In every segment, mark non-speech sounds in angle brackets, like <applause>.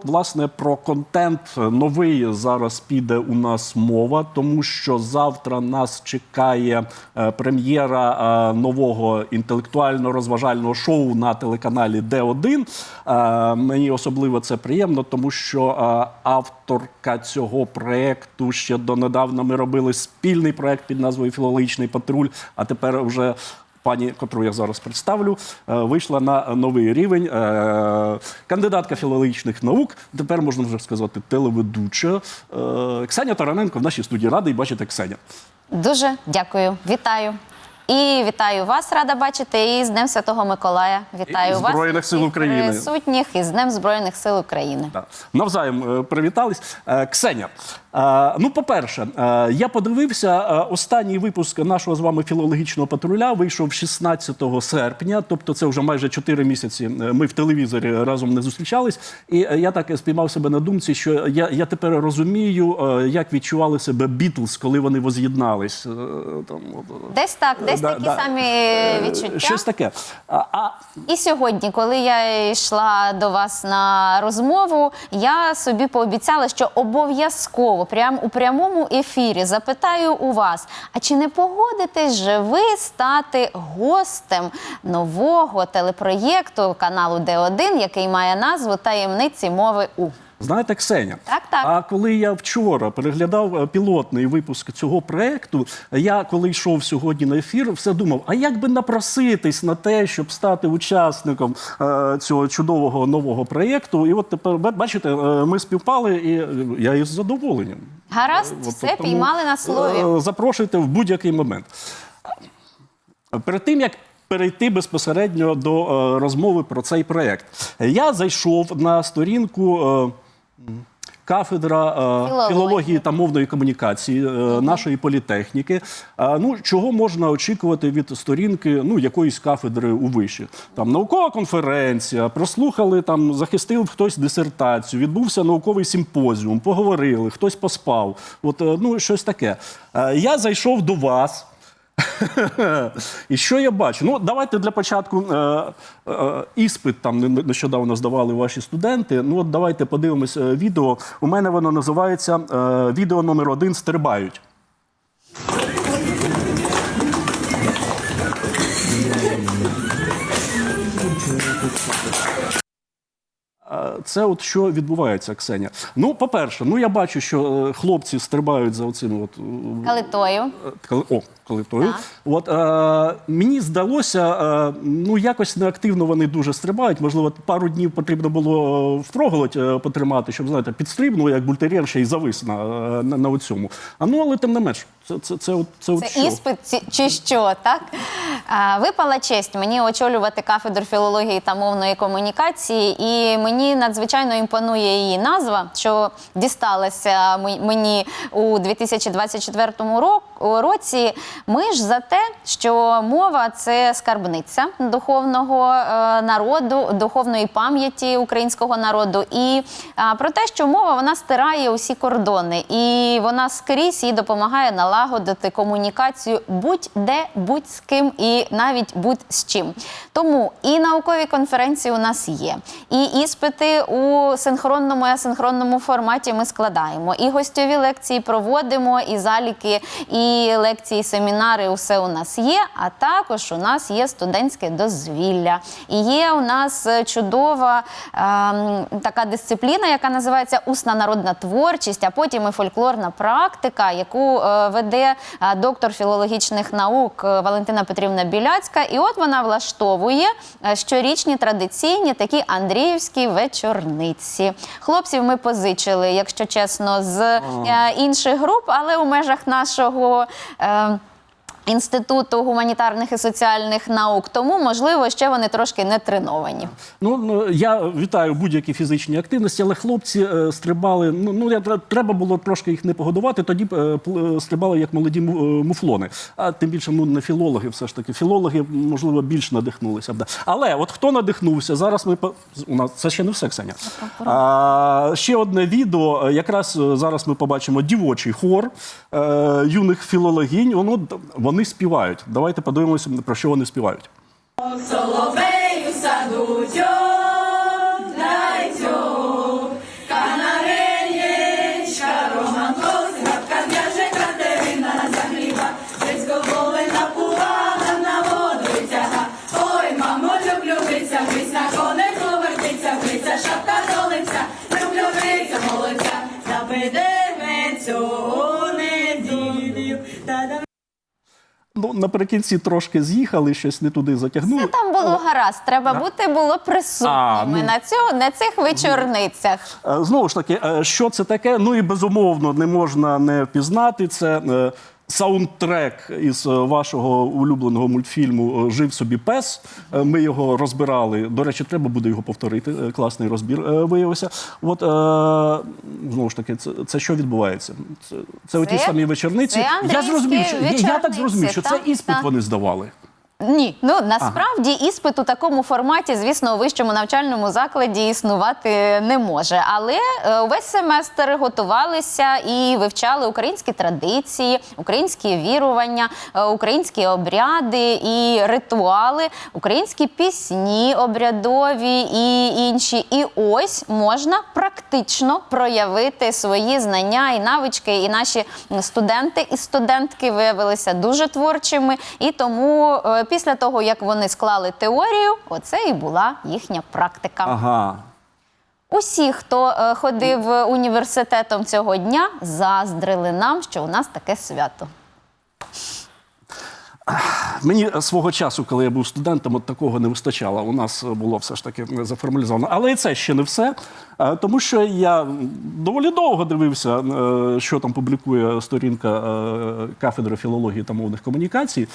От власне про контент новий зараз піде у нас мова, тому що завтра нас чекає е, прем'єра е, нового інтелектуально-розважального шоу на телеканалі Д1. Е, Мені особливо це приємно, тому що авторка цього проекту ще донедавна ми робили спільний проект під назвою Філологічний патруль. А тепер вже пані, котру я зараз представлю, е, вийшла на новий рівень. Е, Кандидатка філологічних наук. Тепер можна вже сказати телеведуча. Е, Ксеня Тараненко в нашій студії радий бачити Ксеня. Дуже дякую, вітаю. І вітаю вас, рада бачити. І з Днем Святого Миколая. Вітаю І вас Збройних Сил України. присутніх і з Днем Збройних сил України. Так. Навзаєм е, привітались. Е, Ксеня, е, ну, по-перше, я подивився останній випуск нашого з вами філологічного патруля. Вийшов 16 серпня, тобто це вже майже 4 місяці. Ми в телевізорі разом не зустрічались. І я так спіймав себе на думці, що я, я тепер розумію, як відчували себе Бітлз, коли вони воз'єднались. Там, Десь так, десь Да, такі да. самі відчуття. Щось таке. А, а І сьогодні, коли я йшла до вас на розмову, я собі пообіцяла, що обов'язково, прямо у прямому ефірі, запитаю у вас: а чи не погодитесь же ви стати гостем нового телепроєкту каналу Д1, який має назву Таємниці мови У? Знаєте, Ксеня, Так, так. а коли я вчора переглядав е, пілотний випуск цього проекту, я коли йшов сьогодні на ефір, все думав: а як би напроситись на те, щоб стати учасником е, цього чудового нового проєкту? І от тепер бачите, е, ми співпали, і е, я із задоволенням. Гаразд, От все тому, піймали на слові. Запрошуйте в будь-який момент. Перед тим як перейти безпосередньо до е, розмови про цей проєкт, я зайшов на сторінку. е, Кафедра е, Філології. філології та мовної комунікації е, нашої політехніки. Е, ну чого можна очікувати від сторінки ну якоїсь кафедри у виші? Там наукова конференція, прослухали там, захистив хтось дисертацію, відбувся науковий симпозіум, поговорили, хтось поспав. От ну щось таке. Я зайшов до вас. І що я бачу? Ну, давайте для початку е, е, іспит там нещодавно здавали ваші студенти. Ну, от давайте подивимось е, відео. У мене воно називається е, відео номер один Стрибають. Е, Це от що відбувається, Ксеня. Ну, по-перше, ну я бачу, що е, хлопці стрибають за оцим от е, Калитою. коли о, коли тою. Так. От е, мені здалося, е, ну якось неактивно вони дуже стрибають. Можливо, пару днів потрібно було впроголодь е, потримати, щоб знаєте, підстрибнув, як бультер'єр ще й завис на, е, на, на цьому. А ну, але тим не менш, це, це, це, це, Це що? іспит чи що, так? А, Випала честь мені очолювати кафедру філології та мовної комунікації, і мені надзвичайно імпонує її назва, що дісталася мені у 2024 році. Ми ж за те, що мова це скарбниця духовного е, народу, духовної пам'яті українського народу, і про те, що мова вона стирає усі кордони, і вона скрізь їй допомагає налагодити комунікацію будь-де, будь з ким і навіть будь з чим. Тому і наукові конференції у нас є, і іспити у синхронному і асинхронному форматі ми складаємо, і гостьові лекції проводимо, і заліки, і лекції, семінари усе у нас є. А також у нас є студентське дозвілля. І є у нас е, чудова ем, така дисципліна, яка називається усна народна творчість, а потім і фольклорна практика, яку е, веде е, доктор філологічних наук е, Валентина Петрівна Біляцька. І от вона влаштовує е, щорічні традиційні такі Андріївські вечорниці. Хлопців ми позичили, якщо чесно, з інших груп, але у межах нашого. Інституту гуманітарних і соціальних наук, тому можливо ще вони трошки не треновані. Ну, ну, я вітаю будь-які фізичні активності, але хлопці е, стрибали. Ну, ну я, треба було трошки їх не погодувати, тоді е, е, стрибали як молоді е, муфлони. А тим більше ну, не філологи, все ж таки. Філологи, можливо, більш надихнулися б. Да. Але от хто надихнувся, зараз ми у нас це ще не все, Ксеня. А, ще одне відео. е, Якраз зараз ми побачимо дівочий хор е, юних філологінь. Воно вони співають. Давайте подивимося, про що вони співають. Соловею саду Ну, наприкінці трошки з'їхали, щось не туди затягнули. Там було гаразд, треба бути було присутніми А, ну. на, цьому, на цих вечорницях. Е, Знову ж таки, е, що це таке? Ну і безумовно не можна не впізнати. Це е, саундтрек із е, вашого улюбленого мультфільму е, Жив собі пес. Е, Ми його розбирали. До речі, треба буде його повторити. Класний розбір виявився. От знову ж таки, це, це що відбувається? Це, це, оті Це- самі вечорниці. це я зрозумів, що я, я так зрозумів, що це іспит вони здавали. Ні, ну насправді іспит у такому форматі, звісно, у вищому навчальному закладі існувати не може. Але е, увесь семестр готувалися і вивчали українські традиції, українські вірування, е, українські обряди і ритуали, українські пісні обрядові і інші. І ось можна практично проявити свої знання і навички. І наші студенти і студентки виявилися дуже творчими. І тому е, після того, як вони склали теорію, оце і була їхня практика. Ага. Усі, хто е, ходив університетом цього дня, заздрили нам, що у нас таке свято. Мені свого часу, коли я був студентом, от такого не вистачало. У нас було все ж таки заформалізовано. Але і це ще не все. Е, Тому що я доволі довго дивився, е, що там публікує сторінка кафедри філології та мовних комунікацій,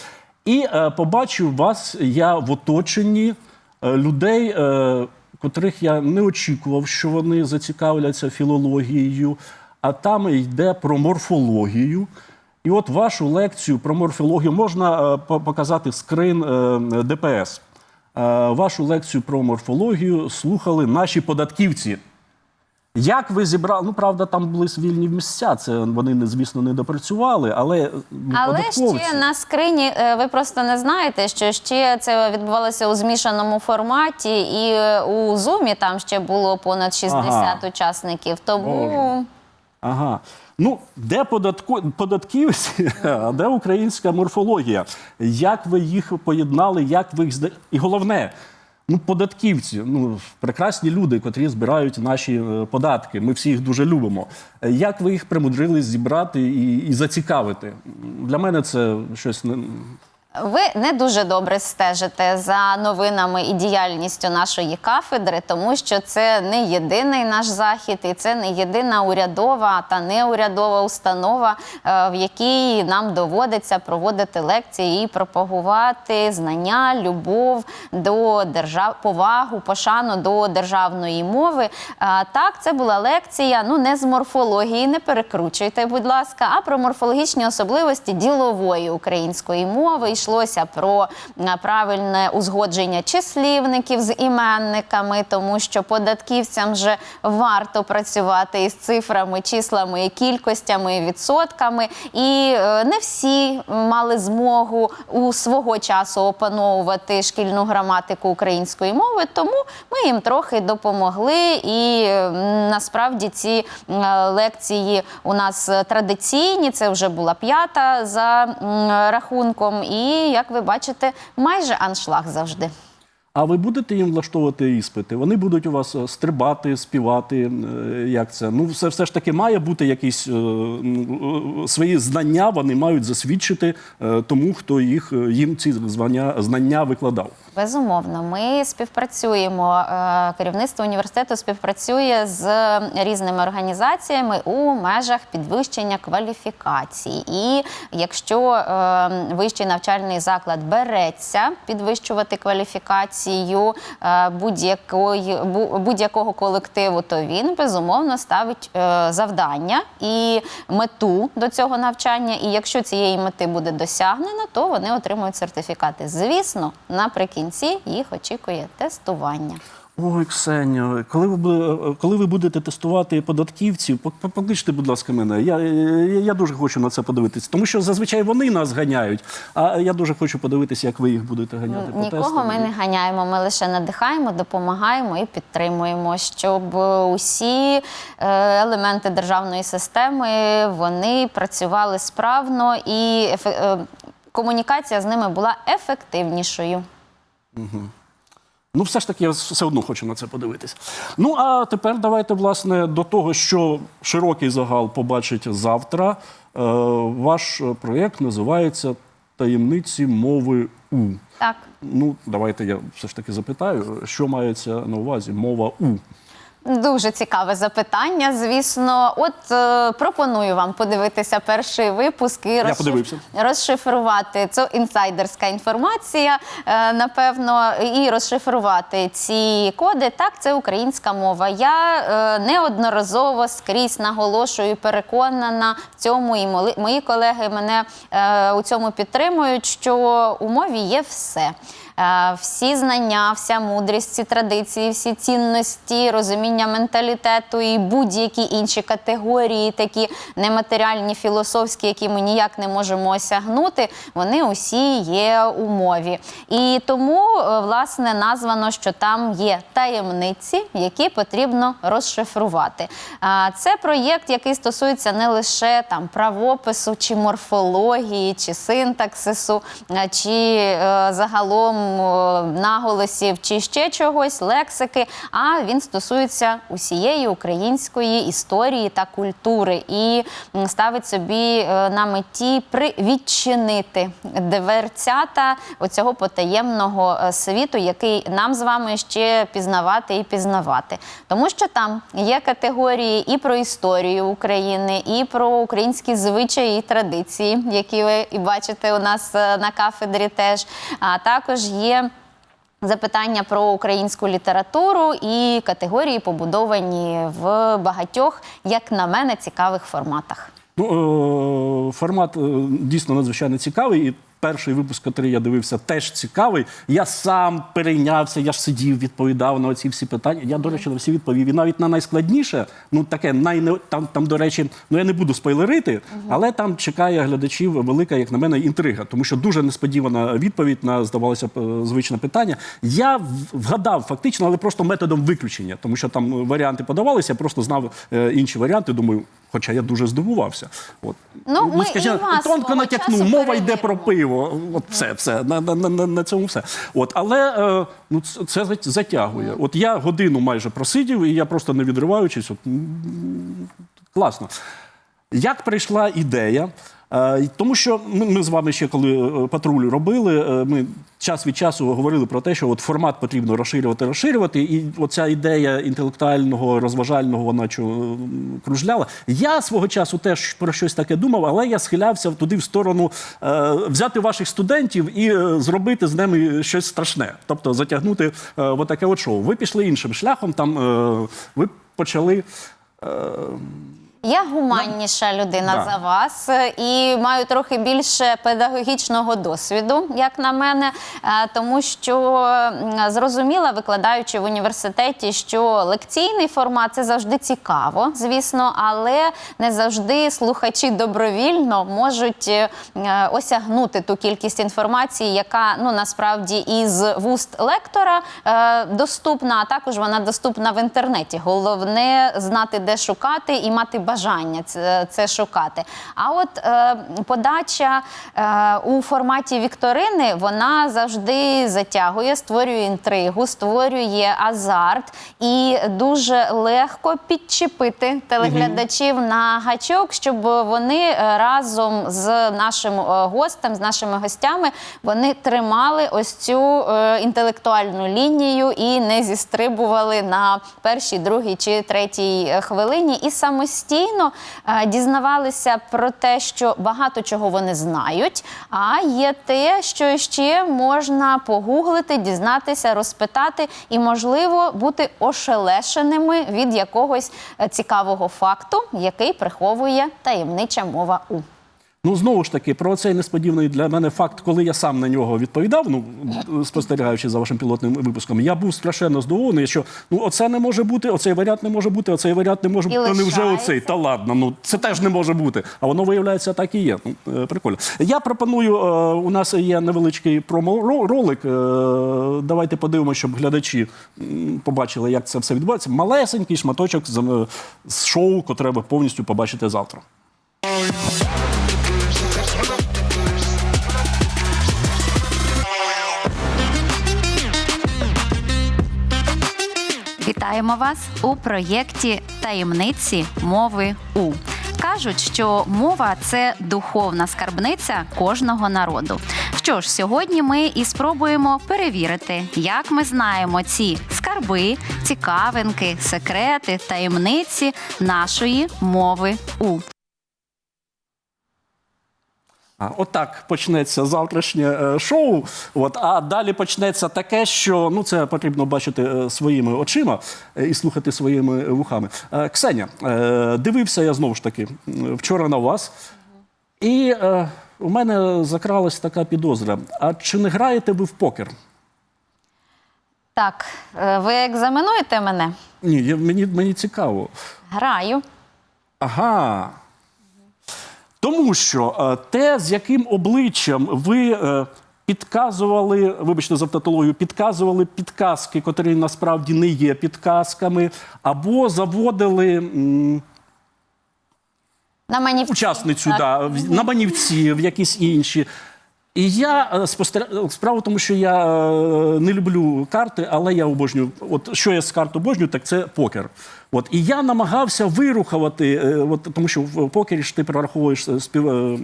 і е, побачив вас я в оточенні е, людей, е, котрих я не очікував, що вони зацікавляться філологією. А там йде про морфологію. І от вашу лекцію про морфологію можна е, показати скрин е, ДПС. Е, Вашу лекцію про морфологію слухали наші податківці. Як ви зібрали? Ну, правда, там були вільні місця, це вони, звісно, не допрацювали, але, Але ще на скрині е, ви просто не знаєте, що ще це відбувалося у змішаному форматі, і е, у зумі там ще було понад 60 Ага. учасників. Тому Боже. Ага. Ну, де податко... податківці, <laughs> а де українська морфологія? Як ви їх поєднали, як ви їх. І головне, ну, податківці, ну, прекрасні люди, котрі збирають наші е, податки. Ми всі їх дуже любимо. Е, Як ви їх примудрились зібрати і, і зацікавити? Для мене це щось не. Ви не дуже добре стежите за новинами і діяльністю нашої кафедри, тому що це не єдиний наш захід, і це не єдина урядова та неурядова установа, е, в якій нам доводиться проводити лекції і пропагувати знання, любов до держав, повагу, пошану до державної мови. Е, Так, це була лекція. Ну не з морфології, не перекручуйте, будь ласка, а про морфологічні особливості ділової української мови. Йшлося про е, правильне узгодження числівників з іменниками, тому що податківцям вже варто працювати із цифрами, числами, кількостями, і відсотками. І е, не всі мали змогу у свого часу опановувати шкільну граматику української мови, тому ми їм трохи допомогли. І е, насправді ці лекції у нас традиційні. Це вже була п'ята за рахунком. І як ви бачите, майже аншлаг завжди. А ви будете їм влаштовувати іспити? Вони будуть у вас е, стрибати, співати. е, Як це? Ну, все, все ж таки має бути якісь е, е, свої знання, вони мають засвідчити е, тому, хто їх їм ці звання, знання викладав. Безумовно, ми співпрацюємо. е, Керівництво університету співпрацює з різними організаціями у межах підвищення кваліфікації. І якщо е, вищий навчальний заклад береться підвищувати кваліфікацію е, будь-якого колективу, то він безумовно ставить завдання і мету до цього навчання. І якщо цієї мети буде досягнено, то вони отримують сертифікати. Звісно, наприкінці їх очікує тестування. Ой, Ксеню, коли ви, коли ви будете тестувати податківців, пок- пок- покличте, будь ласка, мене. Я, я, я дуже хочу на це подивитися. Тому що зазвичай вони нас ганяють, а я дуже хочу подивитися, як ви їх будете ганяти. по Нікого тестам. ми не ганяємо, ми лише надихаємо, допомагаємо і підтримуємо, щоб усі е, елементи державної системи вони працювали справно і е, комунікація з ними була ефективнішою. Ну, все ж таки, я все одно хочу на це подивитись. Ну, а тепер давайте, власне, до того, що широкий загал побачить завтра. Е, ваш проєкт називається Таємниці мови У. Так. Ну, давайте я все ж таки запитаю, що мається на увазі мова У. Дуже цікаве запитання. Звісно, от е, пропоную вам подивитися перший випуск і подивився. розшифрувати це інсайдерська інформація, е, напевно, і розшифрувати ці коди. Так, це українська мова. Я е, неодноразово скрізь наголошую, переконана в цьому, і моли- мої колеги мене е, у цьому підтримують, що у мові є все. Е, Всі знання, вся мудрість, всі традиції, всі цінності, розуміння менталітету і будь-які інші категорії, такі нематеріальні, філософські, які ми ніяк не можемо осягнути, вони усі є у мові. І тому, е, власне, названо, що там є таємниці, які потрібно розшифрувати. А, Це проєкт, який стосується не лише там правопису, чи морфології, чи синтаксису, е, чи е, загалом е, наголосів, чи ще чогось, лексики. А він стосується усієї української історії та культури і ставить собі е, на меті привідчинити диверцята оцього потаємного е, світу, який нам з вами ще пізнавати і пізнавати. Тому що там є категорії і про історію України, і про українські звичаї і традиції, які ви і бачите у нас е, на кафедрі теж. А також є. Запитання про українську літературу і категорії побудовані в багатьох, як на мене, цікавих форматах. Ну, е, формат е, дійсно надзвичайно цікавий. І перший випуск, який я дивився, теж цікавий. Я сам перейнявся, я ж сидів, відповідав на оці всі питання. Я, до речі, на всі відповів. І навіть на найскладніше, ну таке найне там, там, до речі, ну я не буду спойлерити, але там чекає глядачів велика, як на мене, інтрига, тому що дуже несподівана відповідь на здавалося е, звичне питання. Я вгадав фактично, але просто методом виключення, тому що там варіанти подавалися, я просто знав е, інші варіанти. Думаю, хоча я дуже здивувався. От Ну, ми скажімо, і вас тонко натякнув, мова йде про пиво. От це все на, на, на, на- цьому все. От, але е, ну це затягує. От я годину майже просидів, і я просто не відриваючись. От, класно. Як прийшла ідея? Е, Тому що ми, ми з вами ще коли е, патруль робили, е, ми час від часу говорили про те, що от формат потрібно розширювати, розширювати. І оця ідея інтелектуального, розважального, вона чу- кружляла. Я свого часу теж про щось таке думав, але я схилявся туди в сторону е, взяти ваших студентів і е, зробити з ними щось страшне, тобто затягнути е, в отаке от шоу. Ви пішли іншим шляхом. Там е, ви почали. Я гуманніша людина Да. за вас е, і маю трохи більше педагогічного досвіду, як на мене, е, тому що м, зрозуміла, викладаючи в університеті, що лекційний формат це завжди цікаво, звісно, але не завжди слухачі добровільно можуть е, е, осягнути ту кількість інформації, яка ну насправді із вуст лектора е, доступна, а також вона доступна в інтернеті. Головне знати, де шукати і мати бажання це, це шукати. А от е, подача е, у форматі вікторини вона завжди затягує, створює інтригу, створює азарт і дуже легко підчепити телеглядачів на гачок, щоб вони е, разом з нашим е, гостем, з нашими гостями, вони тримали ось цю е, інтелектуальну лінію і не зістрибували на першій, другій чи третій е, хвилині, і самостійно е, дізнавалися про те, що багато чого вони знають. А є те, що ще можна погуглити, дізнатися, розпитати і, можливо, бути ошелешеними від якогось е, цікавого факту, який приховує таємнича мова У. Ну, знову ж таки, про цей несподіваний для мене факт, коли я сам на нього відповідав, ну спостерігаючи за вашим пілотним випуском, я був страшенно здивований, що ну оце не може бути, оцей варіант не може бути, оцей варіант не може бути. Та невже лишається. оцей? Та ладно, ну це теж не може бути. А воно виявляється так і є. Ну, е, прикольно. Я пропоную. е, У нас є невеличкий промо-ролик. е, Давайте подивимося, щоб глядачі побачили, як це все відбувається. Малесенький шматочок з, з шоу, котре ви повністю побачите завтра. Вітаємо вас у проєкті Таємниці мови У. Кажуть, що мова це духовна скарбниця кожного народу. Що ж, сьогодні ми і спробуємо перевірити, як ми знаємо ці скарби, цікавинки, секрети, таємниці нашої мови У. Отак почнеться завтрашнє е, шоу. От, а далі почнеться таке, що ну це потрібно бачити е, своїми очима е, і слухати своїми вухами. Ксеня, дивився я знову ж таки вчора на вас, і у мене закралась така підозра. А чи не граєте ви в покер? Так, ви екзаменуєте мене? Ні, мені, мені цікаво. Граю. Ага. Тому що е, те, з яким обличчям ви е, підказували, вибачте за тавтологію, підказували підказки, котрі насправді не є підказками, або заводили На манівці. учасницю Так. да, на манівці, в якісь інші. І я е, спостерігаю, справа в тому, що я не люблю карти, але я обожнюю. От що я з карт обожнюю, так це покер. От і я намагався вирухувати, е, от, тому що в покері ж ти прораховуєш е, спів, е,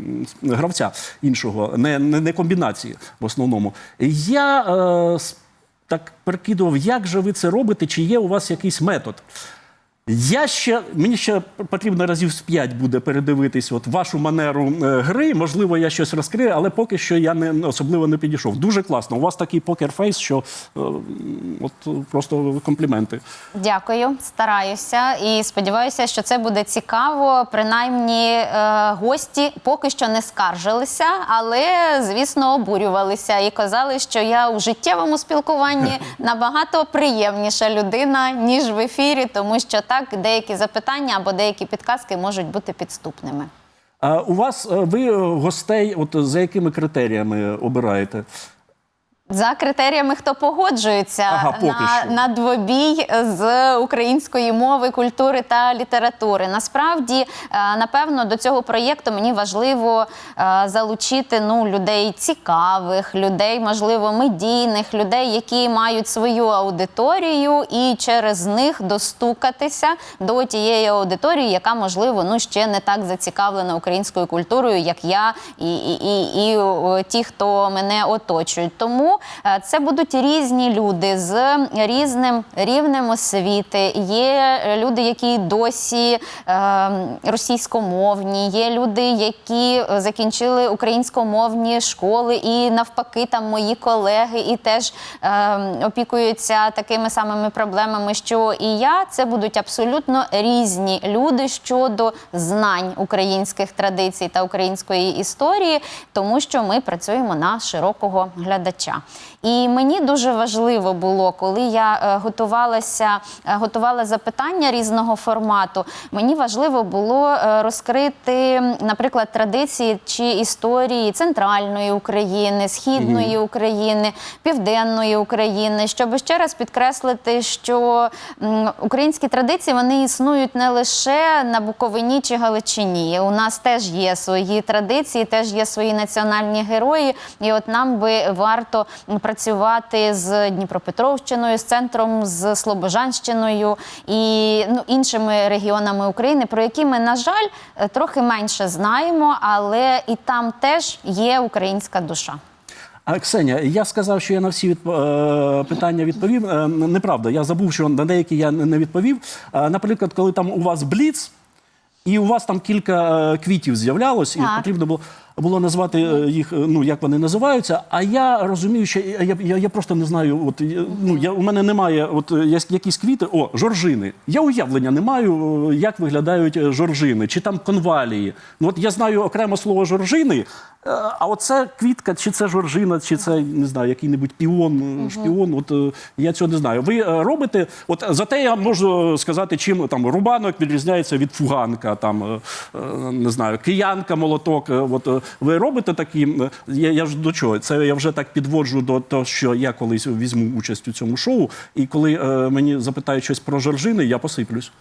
гравця іншого, не, не, не комбінації в основному. Я е, так перекидував, як же ви це робите, чи є у вас якийсь метод. Я ще мені ще потрібно разів з п'ять буде передивитись от вашу манеру е, гри. Можливо, я щось розкрию, але поки що я не особливо не підійшов. Дуже класно. У вас такий покер-фейс, що е, от просто компліменти. Дякую, стараюся і сподіваюся, що це буде цікаво. Принаймні, е, гості поки що не скаржилися, але звісно обурювалися і казали, що я у життєвому спілкуванні <laughs> набагато приємніша людина ніж в ефірі, тому що так деякі запитання або деякі підказки можуть бути підступними. А у вас е, ви гостей, от за якими критеріями обираєте? За критеріями, хто погоджується Ага, на, на двобій з української мови, культури та літератури. Насправді, е, напевно, до цього проєкту мені важливо е, залучити ну, людей цікавих, людей, можливо, медійних, людей, які мають свою аудиторію, і через них достукатися до тієї аудиторії, яка, можливо, ну ще не так зацікавлена українською культурою, як я і, і, і, і ті, хто мене оточують. Тому е, це будуть різні люди з різним рівнем освіти. Є люди, які досі е, російськомовні, є люди, які е, закінчили українськомовні школи, і навпаки, там мої колеги і теж е, опікуються такими самими проблемами, що і я. Це будуть абсолютно різні люди щодо знань українських традицій та української історії, тому що ми працюємо на широкого глядача. І мені дуже важливо було, коли я е, готувалася, е, готувала запитання різного формату. Мені важливо було е, розкрити, наприклад, традиції чи історії центральної України, східної України, південної України, щоб ще раз підкреслити, що українські традиції вони існують не лише на Буковині чи Галичині. У нас теж є свої традиції, теж є свої національні герої. І от нам би варто працювати з Дніпропетровщиною, з центром, з Слобожанщиною і ну, іншими регіонами України, про які ми, на жаль, е, трохи менше знаємо, але і там теж є українська душа. А Ксеня, я сказав, що я на всі відп... е, питання відповів. Е, Неправда, я забув, що на деякі я не відповів. Наприклад, коли там у вас бліц, і у вас там кілька квітів з'являлось, і потрібно було, було назвати е, їх, е, ну як вони називаються. А я розумію, що я, я, я, просто не знаю. От ну я у мене немає, от е, якісь квіти. О, жоржини. Я уявлення не маю, е, як виглядають е, жоржини, чи там конвалії. Ну от я знаю окремо слово жоржини. е, А оце квітка, чи це жоржина, чи це не знаю, який-небудь піон, е, шпіон. От е, я цього не знаю. Ви е, робите, от зате я можу сказати, чим там рубанок відрізняється від фуганка, там е, е, не знаю, киянка, молоток. е, От е, ви робите такі. Я, я ж до чого? Це я вже так підводжу до того, що я колись візьму участь у цьому шоу, і коли е, мені запитають щось про жоржини, я посиплюсь.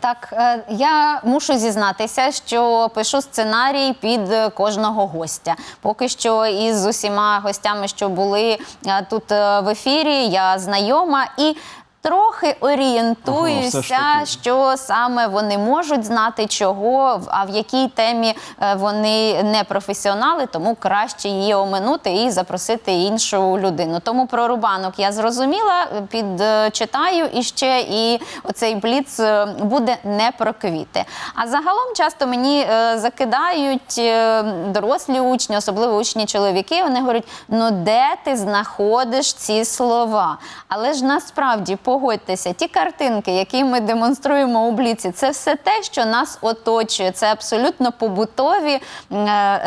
Так, е, я мушу зізнатися, що пишу сценарій під е, кожного гостя. Поки що із усіма гостями, що були е, тут в ефірі, я знайома і. Трохи орієнтуюся, таки. що саме вони можуть знати, чого, а в якій темі е, вони не професіонали, тому краще її оминути і запросити іншу людину. Тому про рубанок я зрозуміла, підчитаю і ще і оцей бліц е, буде не про квіти. А загалом часто мені е, закидають е, дорослі учні, особливо учні чоловіки. Вони говорять: ну де ти знаходиш ці слова? Але ж насправді погодьтеся, ті картинки, які ми демонструємо у бліці, це все те, що нас оточує. Це абсолютно побутові е,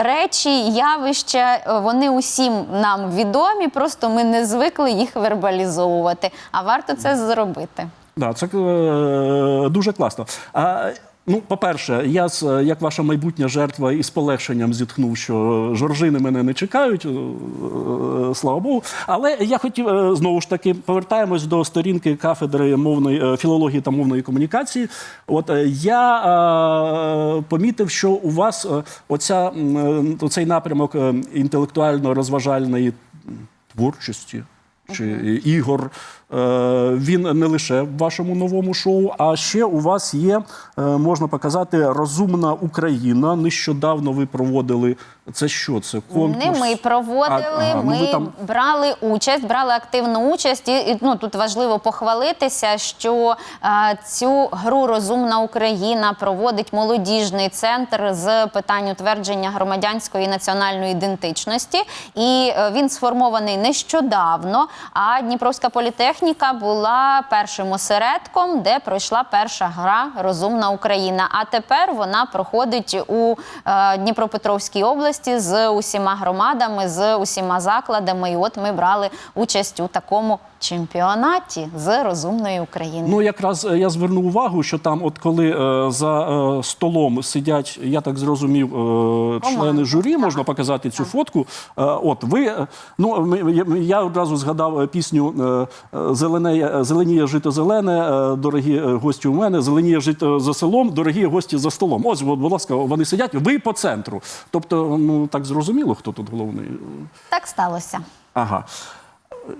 речі, явища. Вони усім нам відомі, просто ми не звикли їх вербалізовувати. А варто це зробити. Да, це е, дуже класно. А, ну, по-перше, я з- як ваша майбутня жертва із полегшенням зітхнув, що жоржини мене не чекають, е, е, слава Богу. Але я хотів е, знову ж таки повертаємось до сторінки кафедри мовної е, філології та мовної комунікації. От е, я е, помітив, що у вас е, оця, е, оцей напрямок е, інтелектуально-розважальної творчості чи ігор. Е, Він не лише в вашому новому шоу, а ще у вас є, е, можна показати, розумна Україна. Нещодавно ви проводили це що? Це конкурс? Не ми проводили, А, ага, ну ми ви там- брали участь, брали активну участь. І, і, ну, тут важливо похвалитися, що е, цю гру Розумна Україна проводить молодіжний центр з питань утвердження громадянської і національної ідентичності. І е, він сформований нещодавно. А Дніпровська політехніка була першим осередком, де пройшла перша гра Розумна Україна. А тепер вона проходить у е, Дніпропетровській області з усіма громадами, з усіма закладами. І от ми брали участь у такому чемпіонаті з розумної України. Ну, якраз е, я звернув увагу, що там, от коли е, за е, столом сидять, я так зрозумів, е, члени журі, можна показати цю фотку. Е, от ви, е, ну ми- я, одразу згадав пісню е, е, Зеленеє, Зеленіє жито зелене, е, дорогі е, гості у мене, зеленіє жито за селом, дорогі гості за столом. Ось, будь ласка, вони сидять, ви по центру. Тобто, ну так зрозуміло, хто тут головний. Так сталося. Ага.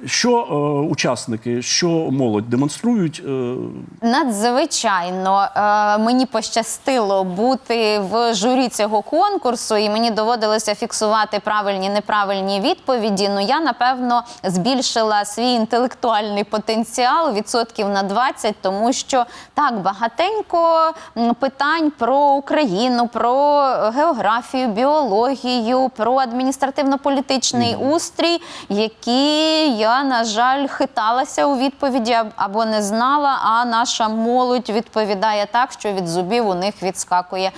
Що е, учасники, що молодь демонструють? Е, Надзвичайно е, мені пощастило бути в журі цього конкурсу, і мені доводилося фіксувати правильні неправильні відповіді. Ну я напевно збільшила свій інтелектуальний потенціал відсотків на 20, тому що так багатенько питань про Україну, про географію, біологію, про адміністративно-політичний устрій, які я, на жаль, хиталася у відповіді або не знала. А наша молодь відповідає так, що від зубів у них відскакує.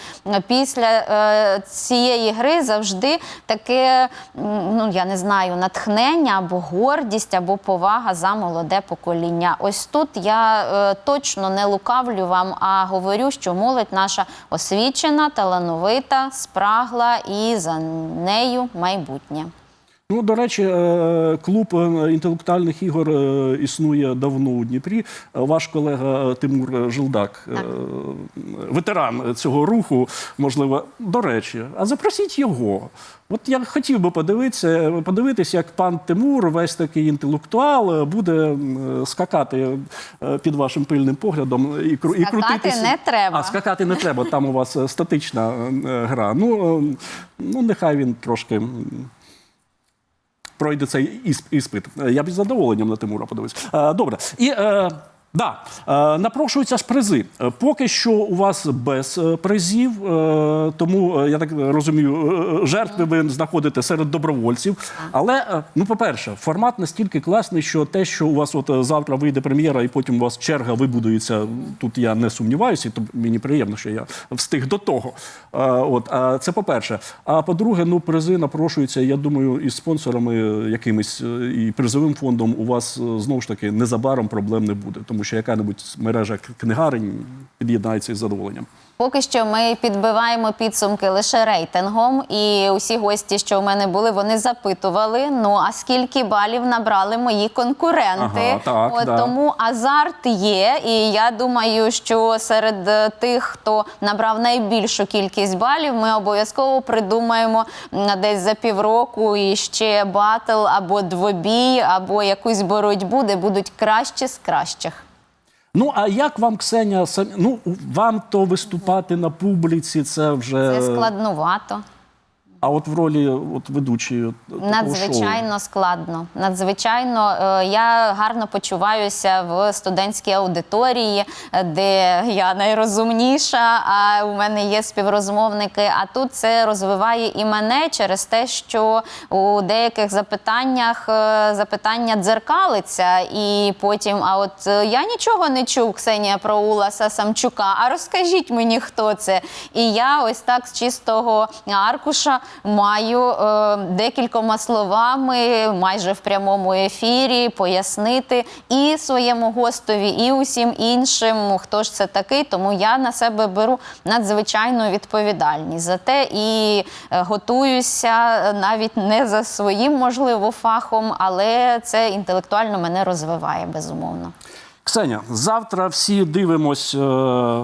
Після е, цієї гри завжди таке, ну я не знаю, натхнення або гордість, або повага за молоде покоління. Ось тут я е, точно не лукавлю вам, а говорю, що молодь наша освічена, талановита, спрагла і за нею майбутнє. Ну, до речі, е, клуб е, інтелектуальних ігор е, існує давно у Дніпрі. Ваш колега Тимур Жилдак, е, ветеран цього руху, можливо, до речі, а запросіть його. От я хотів би подивитися, подивитися, як пан Тимур, весь такий інтелектуал, буде скакати під вашим пильним поглядом і, кру- і Скакати крутитися. не треба. А скакати не треба. Там у вас статична гра. Ну, ну нехай він трошки. Пройде цей ісп- іспит. Е, Я б із задоволенням на Тимура подивився. Е, Добре. І е, да, е, напрошуються ж призи. Е, Поки що у вас без е, призів, тому я так розумію, жертви ви знаходите серед добровольців. Але ну, по-перше, формат настільки класний, що те, що у вас от завтра вийде прем'єра, і потім у вас черга вибудується. Тут я не сумніваюся, і то мені приємно, що я встиг до того. От це по-перше. А по-друге, ну призи напрошуються. Я думаю, із спонсорами якимись і призовим фондом у вас знову ж таки незабаром проблем не буде, тому що яка-небудь мережа книгарень під'єднається із задоволенням. Поки що ми підбиваємо підсумки лише рейтингом, і усі гості, що у мене були, вони запитували: ну а скільки балів набрали мої конкуренти? Ага, так, От да. тому азарт є, і я думаю, що серед тих, хто набрав найбільшу кількість балів, ми обов'язково придумаємо десь за півроку і ще батл або двобій, або якусь боротьбу, де будуть кращі з кращих. Ну а як вам, Ксеня, сам... ну вам то виступати на публіці, це вже Це складнувато. А от в ролі от ведучої такого шоу? Надзвичайно складно. Надзвичайно е, я гарно почуваюся в студентській аудиторії, е, де я найрозумніша, а у мене є співрозмовники. А тут це розвиває і мене через те, що у деяких запитаннях е, запитання дзеркалиться, і потім, а от я нічого не чув, Ксенія про Уласа Самчука. А розкажіть мені, хто це? І я ось так з чистого аркуша маю е, декількома словами, майже в прямому ефірі, пояснити і своєму гостові, і усім іншим, хто ж це такий. Тому я на себе беру надзвичайну відповідальність за те і е, готуюся навіть не за своїм, можливо, фахом, але це інтелектуально мене розвиває, безумовно. Ксеня, завтра всі дивимось е,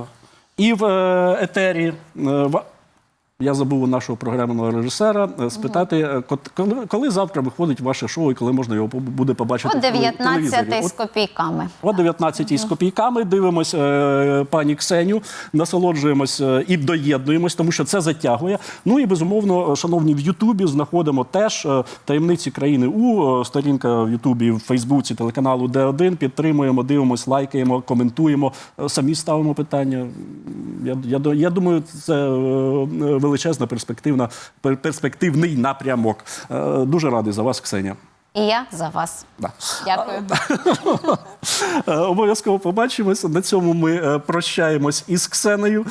і в е, етері. Е, я забув у нашого програмного режисера е, спитати, е, коли, коли завтра виходить ваше шоу і коли можна його буде побачити О в 19 з копійками. О 19 з копійками дивимося е, пані Ксеню, насолоджуємось і доєднуємось, тому що це затягує. Ну і безумовно, шановні, в Ютубі знаходимо теж таємниці країни У. Сторінка в Ютубі, в Фейсбуці, телеканалу Д1. Підтримуємо, дивимось, лайкаємо, коментуємо. Самі ставимо питання. Я, я, я думаю, це е, величезна перспективна пер- перспективний напрямок. Е, Дуже радий за вас, Ксеня. І я за вас. Да. Дякую. <laughs> Е, Обов'язково побачимося. На цьому ми е, прощаємось із Ксенею.